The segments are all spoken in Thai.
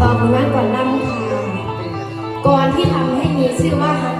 บอกผลงานก่อนนำค่ะก่อนที่ทำให้มีชื่อว่าฮัก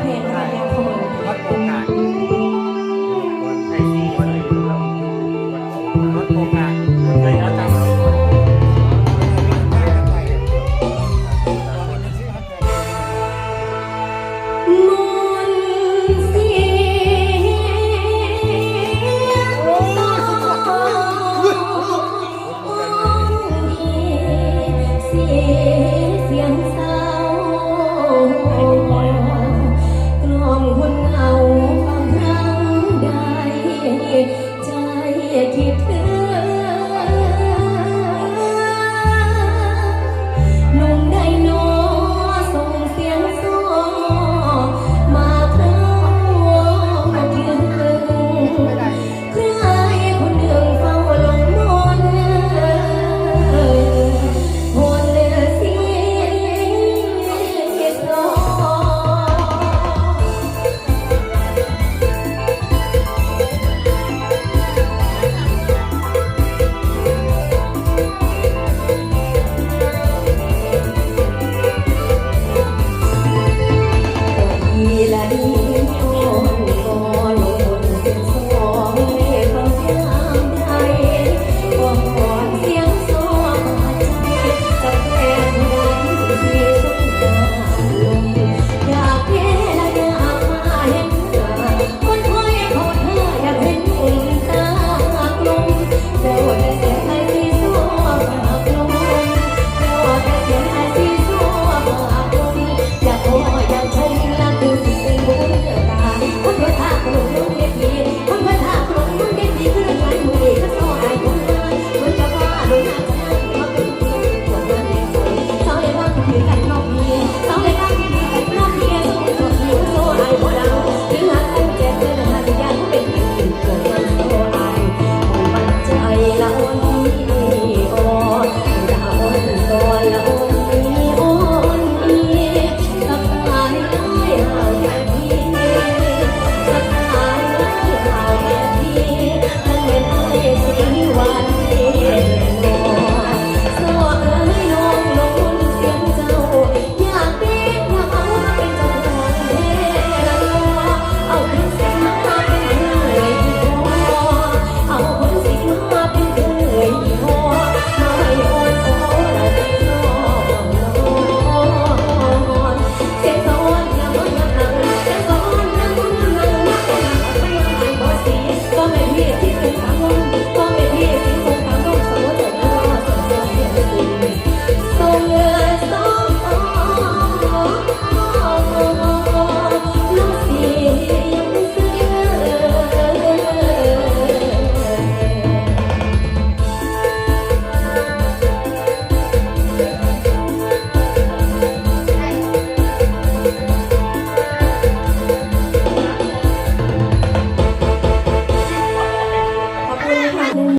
not.